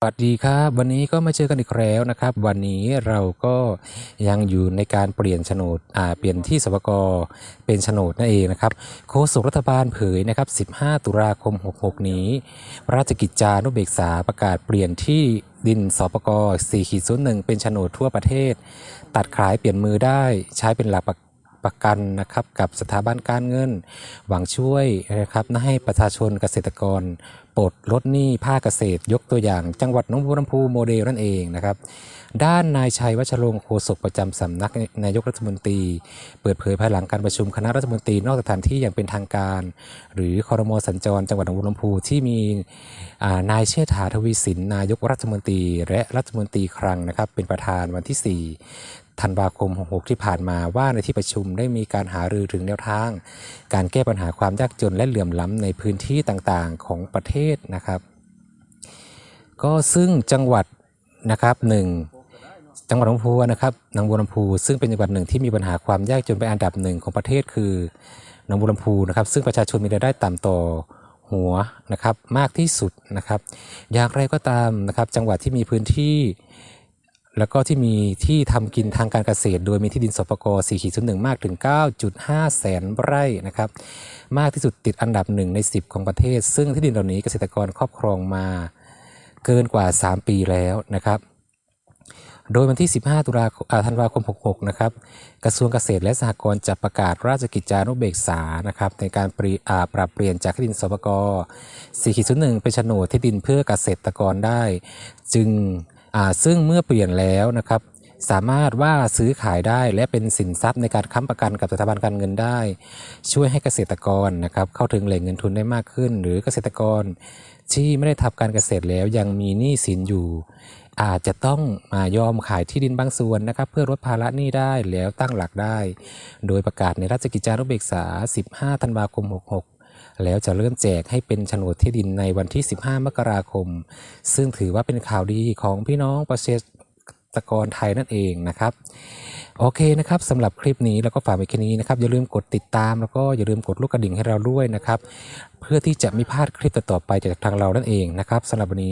สวัสดีครับวันนี้ก็มาเจอกันอีกแล้วนะครับ วันนี้เราก็ยังอยู่ในการเปลี่ยนโฉนดอ่าเปลี่ยนที่สปกเป็นโฉนดนั่นเองนะครับโฆษกรัฐบาลเผยนะครับ 15 ตุลาคม 66 นี้ระราชกิจจานุเบกษาประกาศเปลี่ยนที่ดินสปก4.01เป็นโฉนดทั่วประเทศ ตัดขายเปลี่ยนมือได้ใช้เป็นหลักประ ประกันนะครับกับสถาบันการเงิน หวังช่วยนะครับให้ประชาชนเกษตรกรปลดลดหนี้ภาคเกษตร ยกตัวอย่าง จังหวัดหนองบัวลำพูโมเดลนั่นเองนะครับด้านนายชัยวัชรงโฆษกประจำสำนักนายกรัฐมนตรี เปิดเผยภายหลังการประชุมคณะรัฐมนตรีนอกสถานที่อย่างเป็นทางการ หรือคอรมอสัญจร จังหวัดหนองบัวลำพูที่มีนายเชษฐาทวีสินนายกรัฐมนตรี และรัฐมนตรีคลังนะครับเป็นประธานวันที่ 4 ธันวาคม 66 ที่ผ่านมาว่าในที่ประชุมได้มีการหารือถึงแนวทาง การแก้ปัญหาความยากจนและเหลื่อมล้ำในพื้นที่ต่างๆของประเทศนะครับ ก็ซึ่งจังหวัดนะครับหนึ่งจังหวัดลำพูนะครับนองบัวลำพูซึ่งเป็นจังหวัดหนึ่งที่มีปัญหาความยากจนเป็นอันดับหนึ่งของประเทศคือนองบัวลำพูนะครับ ซึ่งประชาชนมีรายได้ต่ำต่อหัวนะครับมากที่สุดนะครับ อย่างไรก็ตามนะครับ จังหวัดที่มีพื้นที่ แล้วก็ที่มีที่ทำกินทางการเกษตร โดยมีที่ดินสปก4ขีด1มากถึง 9.5 แสนไร่นะครับ มากที่สุดติดอันดับหนึ่งใน 10 ของประเทศ ซึ่งที่ดินเหล่านี้เกษตรกรครอบครองมาเกินกว่า 3 ปีแล้วนะครับ โดยวันที่ 15 ตุลาคมธันวาคม 66 นะครับ กระทรวงเกษตรและสหกรณ์จะประกาศราชกิจจานุเบกษา นะครับ ในการปรีปรับเปลี่ยนจากที่ดินสปก4.01เป็นโฉนดที่ดินเพื่อเกษตรกรได้ จึง ซึ่งเมื่อเปลี่ยนแล้วนะครับสามารถว่าซื้อขายได้และเป็นสินทรัพย์ในการค้ำประกันกับสถาบันการเงินได้ ช่วยให้เกษตรกรนะครับเข้าถึงแหล่งเงินทุนได้มากขึ้น หรือเกษตรกรที่ไม่ได้ทำการเกษตรแล้วยังมีหนี้สินอยู่ อาจจะต้องมายอมขายที่ดินบางส่วนนะครับ เพื่อลดภาระหนี้ได้แล้วตั้งหลักได้ โดยประกาศในราชกิจจานุเบกษา 15 ธันวาคม 66 แล้วจะเริ่มแจกให้เป็นโฉนดที่ดินในวันที่ 15 มกราคม ซึ่งถือว่าเป็นข่าวดีของพี่น้องประชากรไทยนั่นเองนะครับ โอเคนะครับสำหรับคลิปนี้แล้วก็ฝากไว้แค่นี้นะครับ อย่าลืมกดติดตามแล้วก็อย่าลืมกดลูกกระดิ่งให้เราด้วยนะครับ เพื่อที่จะไม่พลาดคลิปต่อๆไปจากทางเรานั่นเองนะครับสำหรับวันนี้